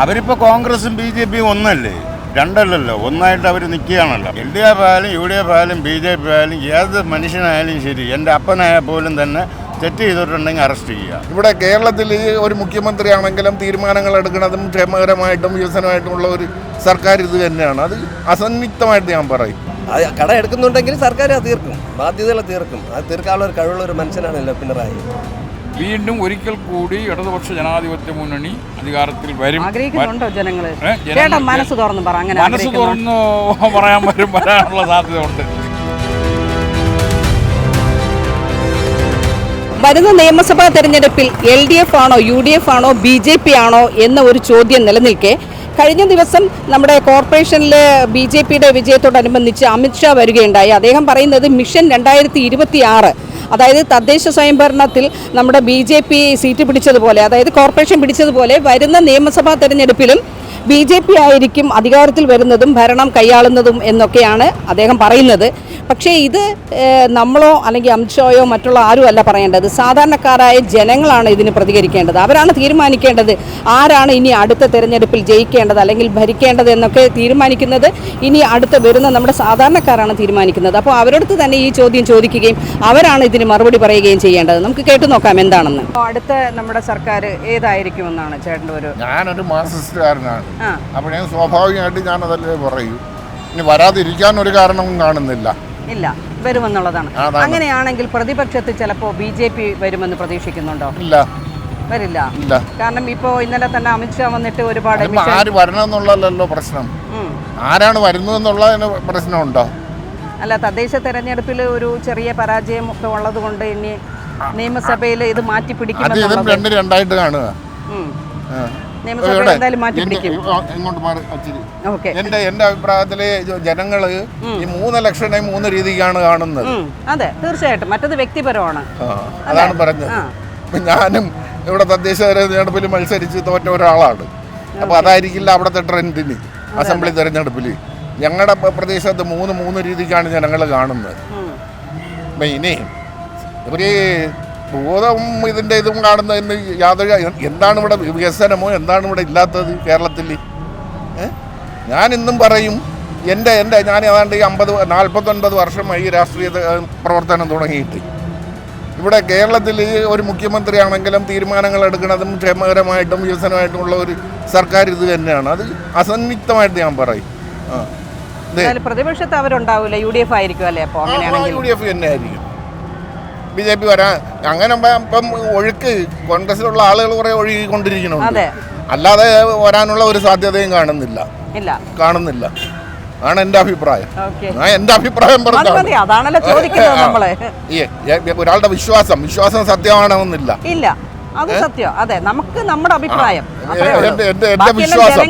അവരിപ്പോൾ കോൺഗ്രസും B J പിയും ഒന്നല്ലേ? രണ്ടല്ലല്ലോ. ഒന്നായിട്ട് അവർ നിൽക്കുകയാണല്ലോ. എൽ ഡി എഫ് ആയാലും യു ഡി എഫ് ആയാലും ബി ജെ പി ആയാലും ഏത് മനുഷ്യനായാലും ശരി എന്റെ അപ്പനായാൽ പോലും തന്നെ തെറ്റ് ചെയ്തിട്ടുണ്ടെങ്കിൽ അറസ്റ്റ് ചെയ്യുക. ഇവിടെ കേരളത്തിൽ ഒരു മുഖ്യമന്ത്രിയാണെങ്കിലും തീരുമാനങ്ങൾ എടുക്കുന്നതും ക്ഷേമകരമായിട്ടും വികസനമായിട്ടുമുള്ള ഒരു സർക്കാർ ഇത് തന്നെയാണ്. അത് അസന്നിഗ്ധമായിട്ട് ഞാൻ പറയും. അത് കട എടുക്കുന്നുണ്ടെങ്കിൽ സർക്കാർ അത് തീർക്കും. ബാധ്യതകൾ തീർക്കും. അത് തീർക്കാനുള്ള ഒരു കഴിവുള്ള ഒരു മനുഷ്യനാണല്ലോ പിണറായി. വീണ്ടും ഒരിക്കൽ കൂടി ഇടതുപക്ഷ ജനാധിപത്യ മുന്നണി അധികാരത്തിൽ വരും. ആഗ്രഹിക്കുന്നുണ്ടോ ജനങ്ങൾ- മനസ്സ് തുറന്ന് പറ അങ്ങനെ മനസ്സ് തുറന്ന് പറയാൻ വരും വരാനുള്ള സാധ്യത ഉണ്ട് വരുന്ന നിയമസഭാ തെരഞ്ഞെടുപ്പിൽ എൽ ഡി എഫ് ആണോ യു ഡി എഫ് ആണോ ബി ജെ പി ആണോ എന്ന ഒരു ചോദ്യം നിലനിൽക്കെ. കഴിഞ്ഞ ദിവസം നമ്മുടെ കോർപ്പറേഷനിൽ ബി ജെ പിയുടെ വിജയത്തോടനുബന്ധിച്ച് അമിത്ഷാ വരികയുണ്ടായി. അദ്ദേഹം പറയുന്നത് മിഷൻ രണ്ടായിരത്തി ഇരുപത്തി ആറ് അതായത് തദ്ദേശ സ്വയംഭരണത്തിൽ നമ്മുടെ ബി ജെ പി സീറ്റ് പിടിച്ചതുപോലെ അതായത് കോർപ്പറേഷൻ പിടിച്ചതുപോലെ വരുന്ന നിയമസഭാ തെരഞ്ഞെടുപ്പിലും ബി ജെ പി ആയിരിക്കും അധികാരത്തിൽ വരുന്നതും ഭരണം കൈയാളുന്നതും എന്നൊക്കെയാണ് അദ്ദേഹം പറയുന്നത്. പക്ഷേ ഇത് നമ്മളോ അല്ലെങ്കിൽ അമിത്ഷായോ മറ്റുള്ള ആരും അല്ല പറയേണ്ടത്. സാധാരണക്കാരായ ജനങ്ങളാണ് ഇതിന് പ്രതികരിക്കേണ്ടത്. അവരാണ് തീരുമാനിക്കേണ്ടത് ആരാണ് ഇനി അടുത്ത തെരഞ്ഞെടുപ്പിൽ ജയിക്കേണ്ടത് അല്ലെങ്കിൽ ഭരിക്കേണ്ടത് എന്നൊക്കെ തീരുമാനിക്കുന്നത് ഇനി അടുത്ത വരുന്ന നമ്മുടെ സാധാരണക്കാരാണ് തീരുമാനിക്കുന്നത്. അപ്പോൾ അവരടുത്ത് തന്നെ ഈ ചോദ്യം ചോദിക്കുകയും അവരാണ് ഇതിന് മറുപടി പറയുകയും ചെയ്യേണ്ടത്. നമുക്ക് കേട്ടു നോക്കാം എന്താണെന്ന്. അടുത്ത നമ്മുടെ സർക്കാർ ഏതായിരിക്കുമെന്നാണ് ചേട്ടന്റെ ഒരു ഞാനൊരു മാർസിസ്റ്റുകാരനാണ് അപ്പോൾ ഞാൻ സ്വാഭാവികമായിട്ട് ഞാൻ അതല്ലേ പറയൂ. ഇനി വരാതിരിക്കാൻ ഒരു കാരണവും കാണുന്നില്ല. ഇല്ല വരുമെന്നുള്ളതാണ്. അങ്ങനെയാണെങ്കിൽ പ്രതിപക്ഷത്ത് ചിലപ്പോ ബി ജെ പി വരുമെന്ന് പ്രതീക്ഷിക്കുന്നുണ്ടോ? ഇല്ല. വരില്ല. കാരണം ഇപ്പോ ഇന്നലെ തന്നെ അമിത്ഷാ വന്നിട്ട് ഒരുപാട് ആര് വരണമെന്നുള്ളതല്ലോ പ്രശ്നം. ആരാണ് വരുന്നതെന്നുള്ളതിന് പ്രശ്നമുണ്ടോ? അല്ല തദ്ദേശ തെരഞ്ഞെടുപ്പിൽ ഒരു ചെറിയ പരാജയം ഒക്കെ ഉള്ളത് കൊണ്ട് ഇനി നിയമസഭയിൽ ഇത് മാറ്റി പിടിക്കും രണ്ട് രണ്ടായിട്ട് കാണുക. എന്തായാലും മാറ്റി എന്റെ- പിടിക്കും. ആ, ഇങ്ങോട്ട് മാറി? അച്ചിരി. ഓക്കെ. എന്റെ എന്റെ അഭിപ്രായത്തിൽ ജനങ്ങൾ ഈ മൂന്ന് ഇലക്ഷനെ മൂന്ന് രീതിക്കാണ് കാണുന്നത്. അതെ തീർച്ചയായിട്ടും. മറ്റത് വ്യക്തിപരമാണ്. അതാണ് പറഞ്ഞത്. ഞാനും ഇവിടെ തദ്ദേശ തെരഞ്ഞെടുപ്പിൽ മത്സരിച്ച് തോറ്റ ഒരാളാണ്. അപ്പൊ അതായിരിക്കില്ല അവിടുത്തെ ട്രെൻഡിന് അസംബ്ലി തെരഞ്ഞെടുപ്പിൽ ഞങ്ങളുടെ പ്രദേശത്ത് മൂന്ന് മൂന്ന് രീതിക്കാണ് ജനങ്ങൾ കാണുന്നത്. ഇനി മെയിനേ ബോധവും ഇതിന്റെ ഇതും കാണുന്നതിന് യാതൊരു എന്താണ് ഇവിടെ വികസനമോ എന്താണ് ഇവിടെ ഇല്ലാത്തത് കേരളത്തിൽ? ഞാൻ ഇന്നും പറയും എന്റെ എന്റെ ഞാൻ ഏതാണ്ട് ഈ അമ്പത് നാൽപ്പത്തൊൻപത് വർഷമായി രാഷ്ട്രീയ പ്രവർത്തനം തുടങ്ങിയിട്ട്. ഇവിടെ കേരളത്തിൽ ഒരു മുഖ്യമന്ത്രിയാണെങ്കിലും തീരുമാനങ്ങൾ എടുക്കുന്നതും ക്ഷേമകരമായിട്ടും വികസനമായിട്ടുമുള്ള ഒരു സർക്കാർ ഇത് തന്നെയാണ്. അത് അസന്നിഗ്ധമായിട്ട് ഞാൻ പറയും. പ്രതിപക്ഷത്ത് അവരുണ്ടാവില്ല യു ഡി എഫ് ആയിരിക്കും അല്ലേ? അപ്പോൾ യു ഡി എഫ് തന്നെ ആയിരിക്കും ബി ജെ പി വരാൻ. അങ്ങനെ ഇപ്പം- ഒഴുക്ക് കോൺഗ്രസിലുള്ള ആളുകൾ കുറെ ഒഴുകിക്കൊണ്ടിരിക്കുന്നുണ്ട്. അല്ലാതെ വരാനുള്ള ഒരു സാധ്യതയും കാണുന്നില്ല. കാണുന്നില്ല. ആണ് എന്റെ അഭിപ്രായം. ഞാൻ എന്റെ അഭിപ്രായം പറഞ്ഞു ഒരാളുടെ വിശ്വാസം വിശ്വാസം സത്യമാണെന്നില്ല. ഇല്ല. അത് സത്യം. അതെ നമുക്ക് നമ്മുടെ അഭിപ്രായം. എന്റെ വിശ്വാസം.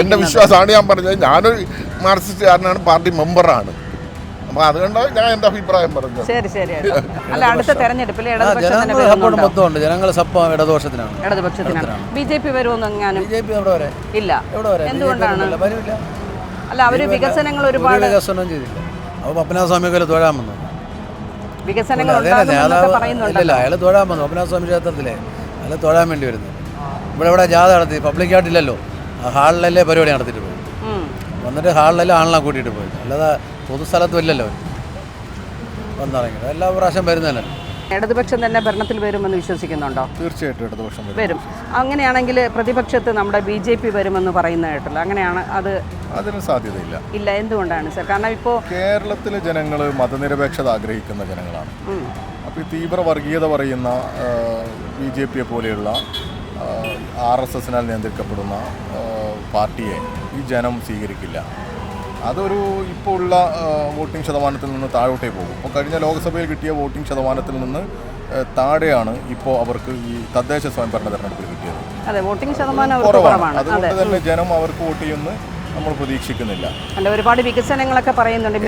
എന്റെ വിശ്വാസമാണ് ഞാൻ പറഞ്ഞത്. ഞാനൊരു മാർക്സിസ്റ്റുകാരനാണ് പാർട്ടി മെമ്പറാണ്. അപ്പോൾ അതുകൊണ്ട് ഞാൻ എന്റെ അഭിപ്രായം പറഞ്ഞു ശരി ശരി അല്ല അടുത്ത തെരഞ്ഞെടുപ്പിൽ സപ്പോർട്ട് മൊത്തമുണ്ട്. ജനങ്ങൾ സപ്പം ഇടതുപക്ഷത്തിനാണ്. ഇടതുപക്ഷത്തിനാണ്. ബി ജെ പി വരുമെന്ന് എങ്ങാനും? ബി ജെ പി എവിടെ വരെ? ഇല്ല. എവിടെ വരെ? എന്തുകൊണ്ടാണ്? അല്ല അവർ വികസനങ്ങൾ ഒരുപാട് വികസനം ചെയ്തില്ല. അപ്പോൾ പപ്പനാസ്വാമിയൊക്കെ തൊഴാൻ വന്നു വികസനങ്ങൾ ഇല്ല അയാൾ തൊഴാൻ വന്നു പപ്പനാസ്വാമി ക്ഷേത്രത്തിലെ അയാൾ തൊഴാൻ വേണ്ടി വരുന്നു ഇവിടെ ഇവിടെ ജാഥ നടത്തി? പബ്ലിക്കായിട്ടില്ലല്ലോ ആ ഹാളിലല്ലേ പരിപാടി നടത്തിയിട്ട്. വന്നിട്ട് ഹാളിലെല്ലാം ആളിനെ കൂട്ടിയിട്ട് പോയി അല്ലാതെ പൊതുസ്ഥലത്തും ഇല്ലല്ലോ വന്നിറങ്ങിയത്. എല്ലാ പ്രാവശ്യം വരുന്നതല്ലേ ഇടതുപക്ഷം തന്നെ ഭരണത്തിൽ വരുമെന്ന് വിശ്വസിക്കുന്നുണ്ടോ? തീർച്ചയായിട്ടും ഇടതുപക്ഷം വരും. അങ്ങനെയാണെങ്കിൽ പ്രതിപക്ഷത്ത് നമ്മുടെ ബി ജെ പി വരുമെന്ന് പറയുന്ന കേട്ടല്ലോ. അങ്ങനെയാണ് അത് അതിന് സാധ്യതയില്ല. ഇല്ല. എന്തുകൊണ്ടാണ് സർ? കാരണം ഇപ്പോൾ കേരളത്തിലെ ജനങ്ങൾ മതനിരപേക്ഷത ആഗ്രഹിക്കുന്ന ജനങ്ങളാണ്. അപ്പോൾ ഈ തീവ്ര വർഗീയത പറയുന്ന ബി ജെ പിയെ പോലെയുള്ള ആർ എസ് എസിനാൽ നിയന്ത്രിക്കപ്പെടുന്ന പാർട്ടിയെ ഈ ജനം സ്വീകരിക്കില്ല. അതൊരു ഇപ്പോൾ ഉള്ള വോട്ടിംഗ് ശതമാനത്തിൽ നിന്ന് താഴോട്ടേ പോകും. ഇപ്പോൾ കഴിഞ്ഞ ലോക്സഭയിൽ കിട്ടിയ വോട്ടിംഗ് ശതമാനത്തിൽ നിന്ന് താഴെയാണ് ഇപ്പോൾ അവർക്ക് ഈ തദ്ദേശ സ്വയംഭരണ തെരഞ്ഞെടുപ്പിൽ കിട്ടിയത്. കുറവാണ്. അതുകൊണ്ട് തന്നെ ജനം അവർക്ക് വോട്ട് ചെയ്യുന്നു നമ്മൾ പ്രതീക്ഷിക്കുന്നില്ല. ഒരുപാട് വികസനങ്ങളൊക്കെ പറയുന്നുണ്ട്.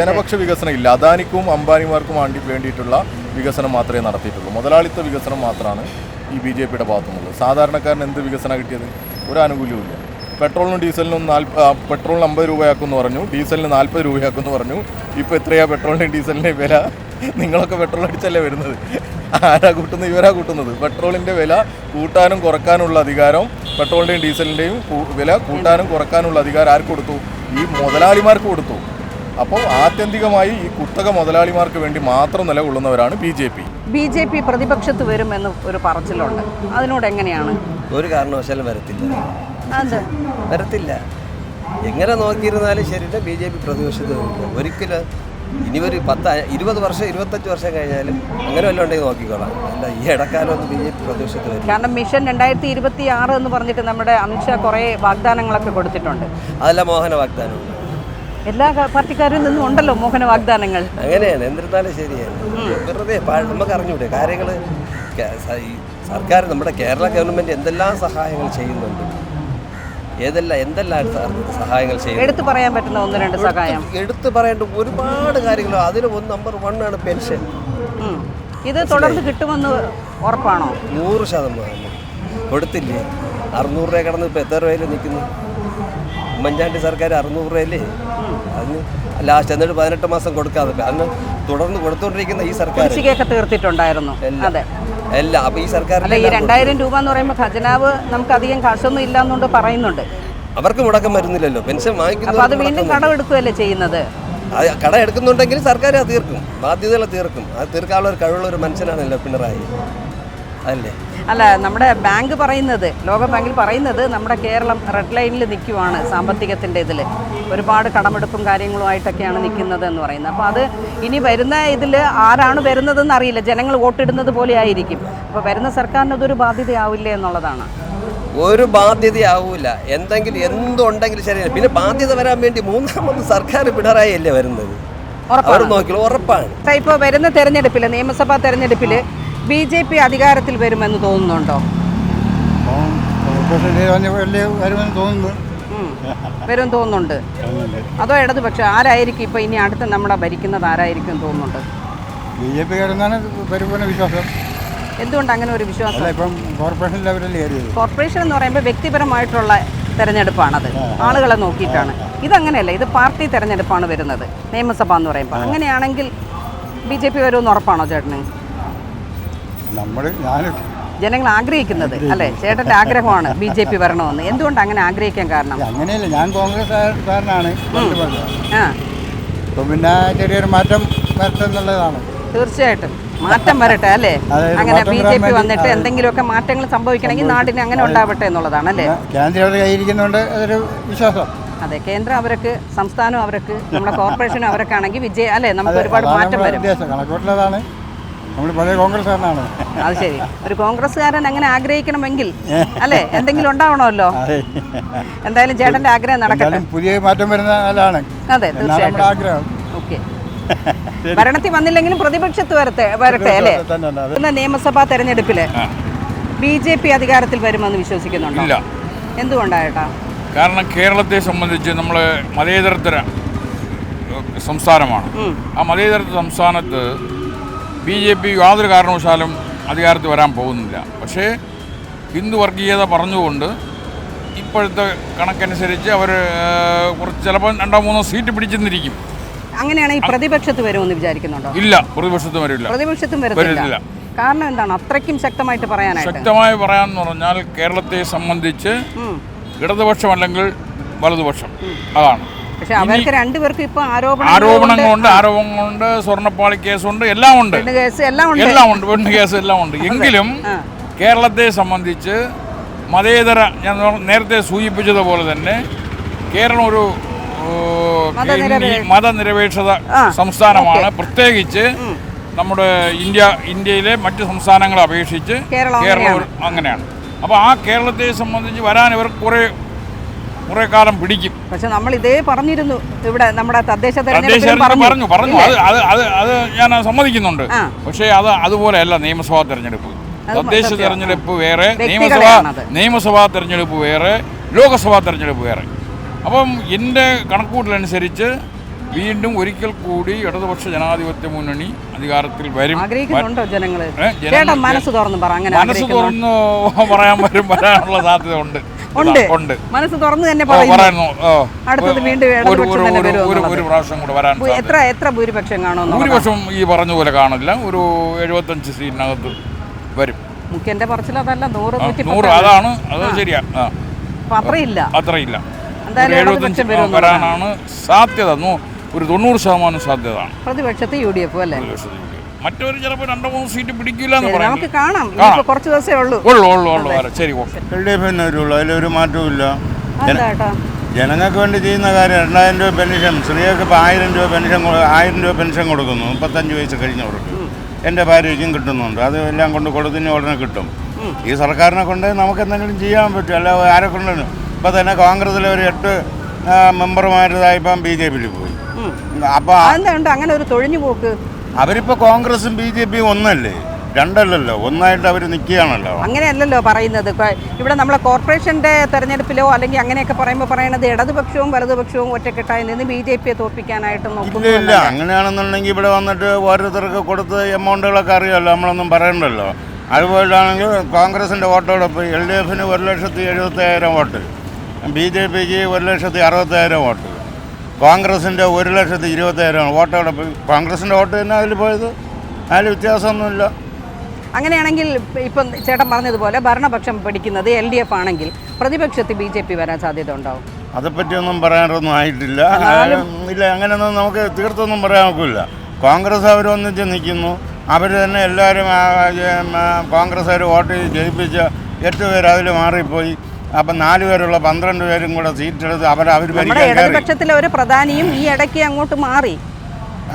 ജനപക്ഷ വികസനം? ഇല്ല അദാനിക്കും അംബാനിമാർക്കും വേണ്ടി വേണ്ടിയിട്ടുള്ള വികസനം മാത്രമേ നടത്തിയിട്ടുള്ളൂ. മുതലാളിത്ത വികസനം മാത്രമാണ് ഈ ബി ജെ പിയുടെ ഭാഗത്തുനിന്നുള്ളത്? സാധാരണക്കാരന് എന്ത് വികസനം കിട്ടിയത്? ഒരു ആനുകൂല്യവും ഇല്ല. പെട്രോളിനും ഡീസലിനും നാൽപ്പ പെട്രോളിന് അമ്പത് രൂപയാക്കുമെന്ന് പറഞ്ഞു. ഡീസലിന് നാൽപ്പത് രൂപയാക്കുമെന്ന് പറഞ്ഞു. ഇപ്പോൾ എത്രയാ പെട്രോളിന്റെയും ഡീസലിന്റെയും വില? നിങ്ങളൊക്കെ പെട്രോൾ അടിച്ചല്ലേ വരുന്നത്? ആരാ കൂട്ടുന്നത്? ഇവരാ കൂട്ടുന്നത്. പെട്രോളിന്റെ വില കൂട്ടാനും കുറക്കാനുള്ള അധികാരം പെട്രോളിന്റെയും ഡീസലിന്റെയും വില കൂട്ടാനും കുറക്കാനുള്ള അധികാരം ആർക്ക് കൊടുത്തു? ഈ മുതലാളിമാർക്ക് കൊടുത്തു. അപ്പോൾ ആത്യന്തികമായി ഈ കുത്തക മുതലാളിമാർക്ക് വേണ്ടി മാത്രം നിലകൊള്ളുന്നവരാണ് B J P. B J P പ്രതിപക്ഷത്ത് വരുമെന്ന് ഒരു പറച്ചിലുണ്ട്. അതിനോട് എങ്ങനെയാണ്? ഒരു കാരണവശാലും വരത്തില്ല. അത്? വരത്തില്ല. എങ്ങനെ നോക്കിയിരുന്നാലും ശരിയല്ല ബി ജെ പി പ്രതിപക്ഷത്ത് വരില്ല ഒരിക്കലും ഇനി ഒരു പത്ത് ഇരുപത് വർഷം ഇരുപത്തഞ്ച് വർഷം കഴിഞ്ഞാലും അങ്ങനെ വല്ലതും ഉണ്ടെങ്കിൽ നോക്കിക്കോളാം. അല്ല ഈ ഇടക്കാലം ഒന്ന് ബി ജെ പി പ്രതിപക്ഷത്ത് വരും കാരണം മിഷൻ രണ്ടായിരത്തി ഇരുപത്തി ആറ് എന്ന് പറഞ്ഞിട്ട് നമ്മുടെ അമിത്ഷാ കുറേ വാഗ്ദാനങ്ങളൊക്കെ കൊടുത്തിട്ടുണ്ട്. അതല്ല മോഹന വാഗ്ദാനം. എല്ലാ പാർട്ടിക്കാരും നിന്നും ഉണ്ടല്ലോ മോഹന വാഗ്ദാനങ്ങൾ. അങ്ങനെയാണ്. എന്നിരുന്നാലും ശരിയാണ്. വെറുതെ നമുക്ക് അറിഞ്ഞൂടെ കാര്യങ്ങൾ സർക്കാർ നമ്മുടെ കേരള ഗവൺമെന്റ് എന്തെല്ലാം സഹായങ്ങൾ ചെയ്യുന്നുണ്ട്? ഏതെല്ലാം എന്തെല്ലാം സഹായങ്ങൾ ചെയ്യും എടുത്തു പറയാൻ പറ്റുന്ന ഒന്ന് രണ്ട് സഹായം. എടുത്തു പറയേണ്ട ഒരുപാട് കാര്യങ്ങൾ അതിൽ ഒന്ന് നമ്പർ വൺ ആണ് പെൻഷൻ. ഇത് തുടർന്ന് കിട്ടുമെന്ന് ഉറപ്പാണോ? നൂറ് ശതമാനം. കൊടുത്തില്ലേ? അറുന്നൂറ് രൂപ കടന്ന് ഇപ്പോൾ എത്ര രൂപയിൽ നിൽക്കുന്നു ഉമ്മൻചാണ്ടി സർക്കാർ അറുന്നൂറ് രൂപയല്ലേ? അതിന് ലാസ്റ്റ് എന്നിട്ട് പതിനെട്ട് മാസം കൊടുക്കാതെ. അന്ന് തുടർന്ന് കൊടുത്തുകൊണ്ടിരിക്കുന്ന ഈ സർക്കാർ തീർത്തിട്ടുണ്ടായിരുന്നു. അതെ. അല്ല അപ്പോൾ ഈ സർക്കാർ ഈ രണ്ടായിരം രൂപ എന്ന് പറയുമ്പോൾ ഖജനാവ് നമുക്ക് അധികം കാശൊന്നും ഇല്ല എന്നുകൊണ്ട് പറയുന്നുണ്ട്. അവർക്ക് മുടക്കം വരുന്നില്ലല്ലോ. പെൻഷൻ വാങ്ങിക്കുന്നു അത് വീണ്ടും കടം കടമെടുക്കുകയല്ലേ ചെയ്യുന്നത്? കട എടുക്കുന്നുണ്ടെങ്കിൽ സർക്കാർ അത് തീർക്കും. ബാധ്യതകൾ തീർക്കും. അത് തീർക്കാനുള്ള ഒരു കഴിവുള്ള ഒരു മനുഷ്യനാണല്ലോ പിണറായി. അതല്ലേ? അല്ല നമ്മുടെ ബാങ്ക് പറയുന്നത് ലോക ബാങ്കിൽ പറയുന്നത് നമ്മുടെ കേരളം റെഡ് ലൈനിൽ നിൽക്കുവാണ് സാമ്പത്തികത്തിന്റെ ഇതിൽ ഒരുപാട് കടമെടുപ്പും കാര്യങ്ങളുമായിട്ടൊക്കെയാണ് നിൽക്കുന്നത് എന്ന് പറയുന്നത്. അപ്പോൾ അത് ഇനി വരുന്ന ഇതിൽ ആരാണ് വരുന്നതെന്ന് അറിയില്ല. ജനങ്ങൾ വോട്ടിടുന്നത് പോലെ ആയിരിക്കും. അപ്പോൾ വരുന്ന സർക്കാരിന് അതൊരു ബാധ്യതയാവില്ലേ എന്നുള്ളതാണ്. ഒരു ബാധ്യതയാവൂല. എന്തെങ്കിലും എന്തുണ്ടെങ്കിലും ശരിയാണ് പിന്നെ ബാധ്യത വരാൻ വേണ്ടി മൂന്നാമത് സർക്കാർ പിണറായി അല്ലേ വരുന്നത്? അവർ നോക്കിയാൽ ഉറപ്പാണ്. ഇപ്പോൾ വരുന്ന തെരഞ്ഞെടുപ്പിൽ നിയമസഭാ തെരഞ്ഞെടുപ്പിൽ ബി ജെ പി അധികാരത്തിൽ വരുമെന്ന് തോന്നുന്നുണ്ടോ. വരും തോന്നുന്നുണ്ട്. അതോ ഇടതുപക്ഷം ആരായിരിക്കും ഇപ്പൊ ഇനി അടുത്ത് നമ്മുടെ ഭരിക്കുന്നത് ആരായിരിക്കും തോന്നുന്നുണ്ട്? ബി ജെ പി വരുമെന്ന വിശ്വാസം. എന്തുകൊണ്ട് അങ്ങനെ ഒരു വിശ്വാസം? കോർപ്പറേഷൻ ലെവലിൽ കോർപ്പറേഷൻ എന്ന് പറയുമ്പോൾ വ്യക്തിപരമായിട്ടുള്ള തെരഞ്ഞെടുപ്പാണത്. ആളുകളെ നോക്കിയിട്ടാണ്. ഇതങ്ങനെയല്ല ഇത് പാർട്ടി തെരഞ്ഞെടുപ്പാണ് വരുന്നത്. നിയമസഭ എന്ന് പറയുമ്പോൾ. അങ്ങനെയാണെങ്കിൽ ബി ജെ പി വരുമെന്ന് ഉറപ്പാണോ ചേട്ടന്? നമ്മൾ ഞാൻ ജനങ്ങൾ ആഗ്രഹിക്കുന്നത് അല്ലെ? ചേട്ടന്റെ ആഗ്രഹമാണ് ബി ജെ പി വരണമെന്ന്. എന്തുകൊണ്ട് അങ്ങനെ ആഗ്രഹിക്കാൻ കാരണം? അങ്ങനെയല്ല ഞാൻ കോൺഗ്രസ് കാരനാണ് ആ. ഇപ്പം പിന്നെ ചെറിയൊരു മാറ്റം വരട്ടെ എന്നുള്ളതാണ് തീർച്ചയായിട്ടും. മാറ്റം വരട്ടെ അല്ലേ? അങ്ങനെ ബി ജെ പി വന്നിട്ട്. എന്തെങ്കിലുമൊക്കെ മാറ്റങ്ങൾ സംഭവിക്കണമെങ്കിൽ നാടിന് അങ്ങനെ ഉണ്ടാവട്ടെ എന്നുള്ളതാണ് അല്ലേ? കേന്ദ്രം അവർ കയ്യിരിക്കുന്നുണ്ട് അതൊരു വിശ്വാസം. അതെ കേന്ദ്രം അവർക്ക് സംസ്ഥാനം അവർക്ക് നമ്മുടെ കോർപ്പറേഷനും അവർക്കാണെങ്കിൽ വിജയ അല്ലേ? നമുക്ക് ഒരുപാട് മാറ്റം വരും. നമ്മൾ പഴയ കോൺഗ്രസ്സുകാരനാണ്. അത് ശരി. ഒരു കോൺഗ്രസ്സുകാരൻ അങ്ങനെ ആഗ്രഹിക്കണമെങ്കിൽ അല്ലേ? എന്തെങ്കിലും ഉണ്ടാവണമല്ലോ? എന്തായാലും ചേട്ടന്റെ ആഗ്രഹം നടക്കട്ടെ. പുതിയ മാറ്റം വരുന്ന നല്ലതാണ് അതെ തീർച്ചയായിട്ടും. ആഗ്രഹം. ഓക്കെ. ഭരണത്തിൽ വന്നില്ലെങ്കിലും പ്രതിപക്ഷത്ത് വരട്ടെ വരട്ടെ അല്ലേ? ഇന്ന് നിയമസഭാ തെരഞ്ഞെടുപ്പിൽ ബി ജെ പി അധികാരത്തിൽ വരുമെന്ന് വിശ്വസിക്കുന്നുണ്ടോ? ഇല്ല. എന്തുകൊണ്ടായിട്ടാ കാരണം കേരളത്തെ സംബന്ധിച്ച് നമ്മൾ മതേതരത്തര സംസ്ഥാനമാണ്. ആ മതേതരത്വ സംസ്ഥാനത്ത് ബി ജെ പി യാതൊരു കാരണവശാലും അധികാരത്തിൽ വരാൻ പോകുന്നില്ല. പക്ഷേ ഹിന്ദു വർഗീയത പറഞ്ഞുകൊണ്ട് ഇപ്പോഴത്തെ കണക്കനുസരിച്ച് അവർ കുറച്ച് ചിലപ്പോൾ രണ്ടോ മൂന്നോ സീറ്റ് പിടിച്ചെന്നിരിക്കും. അങ്ങനെയാണെങ്കിൽ പ്രതിപക്ഷത്ത് വരുമെന്ന് വിചാരിക്കുന്നുണ്ടോ? ഇല്ല പ്രതിപക്ഷത്തും വരില്ല. പ്രതിപക്ഷത്തും കാരണം എന്താണ്? അത്രയ്ക്കും ശക്തമായിട്ട് പറയാനായിട്ട്. ശക്തമായി പറയാമെന്ന് പറഞ്ഞാൽ കേരളത്തെ സംബന്ധിച്ച്. ഇടതുപക്ഷം അല്ലെങ്കിൽ വലതുപക്ഷം. അതാണ്. പക്ഷെ അവർക്ക് രണ്ടുപേർക്കും ഇപ്പൊ ആരോപണം ആരോപണങ്ങളുണ്ട് ആരോപണങ്ങളുണ്ട് സ്വർണപ്പാളി കേസുണ്ട് എല്ലാം ഉണ്ട് കേസ് എല്ലാം ഉണ്ട്. എല്ലാം ഉണ്ട് പെണ്ണ് കേസ് എല്ലാം ഉണ്ട്. എങ്കിലും കേരളത്തെ സംബന്ധിച്ച് മതേതര ഞാൻ നേരത്തെ സൂചിപ്പിച്ചതുപോലെ തന്നെ കേരളം ഒരു മതനിരപേക്ഷത സംസ്ഥാനമാണ്. പ്രത്യേകിച്ച് നമ്മുടെ ഇന്ത്യ ഇന്ത്യയിലെ മറ്റ് സംസ്ഥാനങ്ങളെ അപേക്ഷിച്ച് കേരളം അങ്ങനെയാണ്. അങ്ങനെയാണ്. അപ്പോൾ ആ കേരളത്തെ സംബന്ധിച്ച് വരാൻ ഇവർ കുറേ കുറേ കാലം പിടിക്കും. പക്ഷെ നമ്മൾ ഇതേ പറഞ്ഞിരുന്നു ഇവിടെ നമ്മുടെ തദ്ദേശ പറഞ്ഞു. പറഞ്ഞു. അത് അത് അത് അത് ഞാൻ സമ്മതിക്കുന്നുണ്ട്. പക്ഷേ അത് അതുപോലെയല്ല നിയമസഭാ തെരഞ്ഞെടുപ്പ്. തദ്ദേശ. തെരഞ്ഞെടുപ്പ് വേറെ നിയമസഭാ നിയമസഭാ തെരഞ്ഞെടുപ്പ് വേറെ ലോകസഭാ തെരഞ്ഞെടുപ്പ് വേറെ. അപ്പം എന്റെ കണക്കൂട്ടലനുസരിച്ച് വീണ്ടും ഒരിക്കൽ കൂടി ഇടതുപക്ഷ ജനാധിപത്യ മുന്നണി അധികാരത്തിൽ വരും. മനസ്സ് തുറന്ന് പറയാൻ വരും വരാനുള്ള സാധ്യത ഉണ്ട് ഉണ്ട്. ഉണ്ട്. മനസ്സ് തുറന്ന് തന്നെ പറയുന്നു. അടുത്തത് വീണ്ടും ഒരു- ഇടതുപക്ഷം ഒരു- തന്നെ കൂടെ വരാൻ ഭൂ- എത്ര എത്ര ഭൂരിപക്ഷം കാണുമെന്ന് ഭൂരിപക്ഷം ഈ പറഞ്ഞ പോലെ കാണില്ല. ഒരു എഴുപത്തഞ്ച് സീറ്റിനകത്ത് വരും. മുഖ്യന്റെ പറച്ചിൽ അതല്ല നൂറ് നൂറ് അതാണ് അത് ശരിയാ. അത്രയില്ല. അത്രയില്ല. എഴുപത്തഞ്ച് വരാനാണ് സാധ്യത. ഒരു തൊണ്ണൂറ് ശതമാനം സാധ്യതയാണ്. പ്രതിപക്ഷത്ത് യു ഡി എഫ് അല്ലേ? മറ്റൊരു ചിലപ്പോൾ രണ്ടോ മൂന്ന് സീറ്റ് പിടിക്കില്ല എന്ന് പറയാം. നമുക്ക് കാണാം. കുറച്ച് ദിവസമേ ഉള്ളൂ. ഉള്ളു ഉള്ളു ഉള്ളു. വരാം. ശരി ഓക്കെ. എൽ ഡി എഫിന് വരുള്ളൂ. അതിലൊരു മാറ്റവും ഇല്ല. എന്താ കേട്ടോ ജനങ്ങൾക്ക് വേണ്ടി ചെയ്യുന്ന കാര്യം രണ്ടായിരം രൂപ പെൻഷൻ. സ്ത്രീകൾക്ക് ഇപ്പോൾ ആയിരം രൂപ പെൻഷൻ കൊ- ആയിരം രൂപ പെൻഷൻ കൊടുക്കുന്നു. മുപ്പത്തഞ്ച് വയസ്സ് കഴിഞ്ഞവർക്ക്. എന്റെ ഭാര്യയ്ക്കും കിട്ടുന്നുണ്ട്. അത് എല്ലാം കൊണ്ട് കൊടുത്തിന് ഉടനെ കിട്ടും. ഈ സർക്കാരിനെ കൊണ്ട് നമുക്ക് എന്തെങ്കിലും ചെയ്യാൻ പറ്റും. അല്ല ആരെ കൊണ്ടും ഇപ്പം തന്നെ കോൺഗ്രസിലെ ഒരു എട്ട് മെമ്പർമാരുതായി മെമ്പർമാരുതായിപ്പം ബി ജെ പിയിൽ പോയി. അപ്പോൾ അതെന്താ ഉണ്ട്? അങ്ങനെ ഒരു തൊഴിഞ്ഞു പോക്ക്? അവരിപ്പോൾ കോൺഗ്രസും ബി ജെ പിയും ഒന്നല്ലേ? രണ്ടല്ലല്ലോ. ഒന്നായിട്ട് അവർ നിൽക്കുകയാണല്ലോ. അങ്ങനെയല്ലല്ലോ പറയുന്നത്. ഇവിടെ നമ്മളെ കോർപ്പറേഷന്റെ തെരഞ്ഞെടുപ്പിലോ അല്ലെങ്കിൽ അങ്ങനെയൊക്കെ പറയുമ്പോൾ പറയണത് ഇടതുപക്ഷവും വലതുപക്ഷവും ഒറ്റക്കെട്ടായി നിന്ന് ബി ജെ പിയെ തോൽപ്പിക്കാനായിട്ട് നോക്കുന്നു ഇല്ല അങ്ങനെയാണെന്നുണ്ടെങ്കിൽ ഇവിടെ വന്നിട്ട് ഓരോരുത്തർക്ക് കൊടുത്ത് എമൗണ്ടുകളൊക്കെ അറിയാമല്ലോ. നമ്മളൊന്നും പറയണ്ടല്ലോ. അതുപോലാണെങ്കിൽ കോൺഗ്രസിന്റെ വോട്ടോടൊപ്പം എൽ ഡി എഫിന് ഒരു ലക്ഷത്തി എഴുപത്തയ്യായിരം വോട്ട് ബി ജെ പിക്ക് ഒരു ലക്ഷത്തി അറുപത്തായിരം വോട്ട് കോൺഗ്രസിന്റെ ഒരു ലക്ഷത്തി ഇരുപത്തയ്യായിരം പോയി. കോൺഗ്രസിന്റെ വോട്ട് തന്നെ അതിൽ പോയത്. അതിൽ വ്യത്യാസമൊന്നുമില്ല. അങ്ങനെയാണെങ്കിൽ ഇപ്പം ചേട്ടൻ പറഞ്ഞതുപോലെ ഭരണപക്ഷം പിടിക്കുന്നത് എൽ ഡി എഫ് ആണെങ്കിൽ പ്രതിപക്ഷത്തിൽ ബി ജെ പി വരാൻ സാധ്യത ഉണ്ടാവും അതേപ്പറ്റിയൊന്നും പറയാനൊന്നും ആയിട്ടില്ല. ഇല്ല അങ്ങനെയൊന്നും നമുക്ക് തീർത്തൊന്നും പറയാൻ നോക്കില്ല കോൺഗ്രസ് അവർ ഒന്നിച്ച് നിൽക്കുന്നു. അവർ തന്നെ എല്ലാവരും കോൺഗ്രസ് കോൺഗ്രസ്സുകാർ വോട്ട് ചെയ്ത് ജയിപ്പിച്ച എട്ട് പേര് അതിൽ മാറിപ്പോയി. അപ്പം നാല് പേരുള്ള പന്ത്രണ്ട് പേരും കൂടെ സീറ്റെടുത്ത് അവർ അവർ ഇടതുപക്ഷത്തിലെ ഒരു പ്രധാനിയും ഈ ഇടയ്ക്ക് അങ്ങോട്ട് മാറി.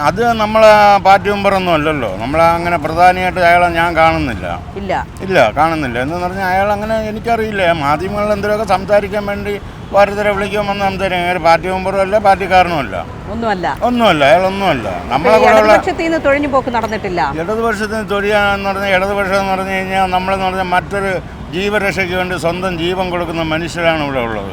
അത് നമ്മളെ പാർട്ടി മെമ്പറൊന്നും അല്ലല്ലോ. നമ്മളെ അങ്ങനെ പ്രധാനിയായിട്ട് അയാളെ ഞാൻ കാണുന്നില്ല. ഇല്ല. ഇല്ല കാണുന്നില്ല. എന്ന് പറഞ്ഞാൽ അയാൾ അങ്ങനെ എനിക്കറിയില്ല. മാധ്യമങ്ങളിൽ എന്തെങ്കിലുമൊക്കെ സംസാരിക്കാൻ വേണ്ടി ഓരോരുത്തരെ വിളിക്കുമ്പോൾ വന്ന് സംസാരിക്കും. അയാൾ പാർട്ടി മെമ്പറും അല്ല പാർട്ടിക്കാരനും അല്ല. ഒന്നുമല്ല. ഒന്നുമല്ല അയാൾ ഒന്നുമല്ല. നമ്മളെ കൂടെയുള്ള തൊഴിഞ്ഞു പോക്ക് നടന്നിട്ടില്ല. ഇടതുപക്ഷത്തിന് തൊഴിയാന്ന് പറഞ്ഞാൽ ഇടതുപക്ഷം എന്ന് പറഞ്ഞു കഴിഞ്ഞാൽ നമ്മളെന്ന് പറഞ്ഞാൽ മറ്റൊരു ജീവരക്ഷയ്ക്ക് വേണ്ടി സ്വന്തം ജീവൻ കൊടുക്കുന്ന മനുഷ്യരാണ് ഇവിടെ ഉള്ളത്.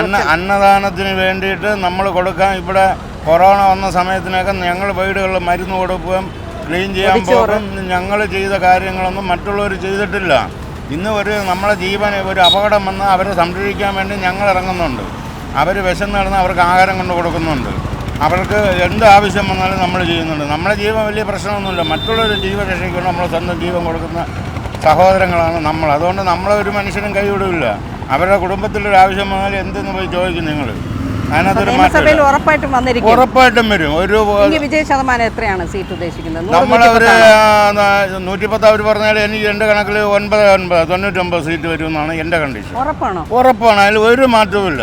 അന്ന അന്നദാനത്തിന് വേണ്ടിയിട്ട് നമ്മൾ കൊടുക്കാൻ ഇവിടെ കൊറോണ വന്ന സമയത്തിനൊക്കെ ഞങ്ങൾ വീടുകളിൽ മരുന്ന് കൊടുക്കുകയും ക്ലീൻ ചെയ്യാൻ പോകും. ഞങ്ങൾ ചെയ്ത കാര്യങ്ങളൊന്നും മറ്റുള്ളവർ ചെയ്തിട്ടില്ല. ഇന്ന് ഒരു നമ്മളെ ജീവൻ ഒരു അപകടം വന്ന് അവരെ സംരക്ഷിക്കാൻ വേണ്ടി ഞങ്ങൾ ഇറങ്ങുന്നുണ്ട്. അവർ വിശന്ന് കിടന്ന് അവർക്ക് ആഹാരം കൊണ്ട് കൊടുക്കുന്നുണ്ട്. അവർക്ക് എന്ത് ആവശ്യം വന്നാലും നമ്മൾ ചെയ്യുന്നുണ്ട്. നമ്മുടെ ജീവൻ വലിയ പ്രശ്നമൊന്നുമില്ല. മറ്റുള്ളവരുടെ ജീവരക്ഷയ്ക്ക് നമ്മൾ സ്വന്തം ജീവൻ കൊടുക്കുന്ന സഹോദരങ്ങളാണ് നമ്മൾ. അതുകൊണ്ട് നമ്മളെ ഒരു മനുഷ്യനും കൈവിടില്ല. അവരുടെ കുടുംബത്തിലൊരു ആവശ്യം വന്നാൽ എന്തെന്ന് പോയി ചോദിക്കും നിങ്ങൾ അതിനകത്തൊരു ഉറപ്പായിട്ടും വന്നിരിക്കും. ഉറപ്പായിട്ടും വരും. ഒരു വിജയ ശതമാനം എത്രയാണ് സീറ്റ് ഉദ്ദേശിക്കുന്നത്? നമ്മളൊരു? നൂറ്റിപ്പത്ത് അവർ പറഞ്ഞാൽ എനിക്ക് എന്റെ കണക്കിൽ ഒൻപത് ഒൻപത് തൊണ്ണൂറ്റൊമ്പത് സീറ്റ് വരുമെന്നാണ് എന്റെ കണ്ടീഷൻ ഉറപ്പാണോ? ഉറപ്പാണ്. അതിൽ ഒരു മാറ്റവും ഇല്ല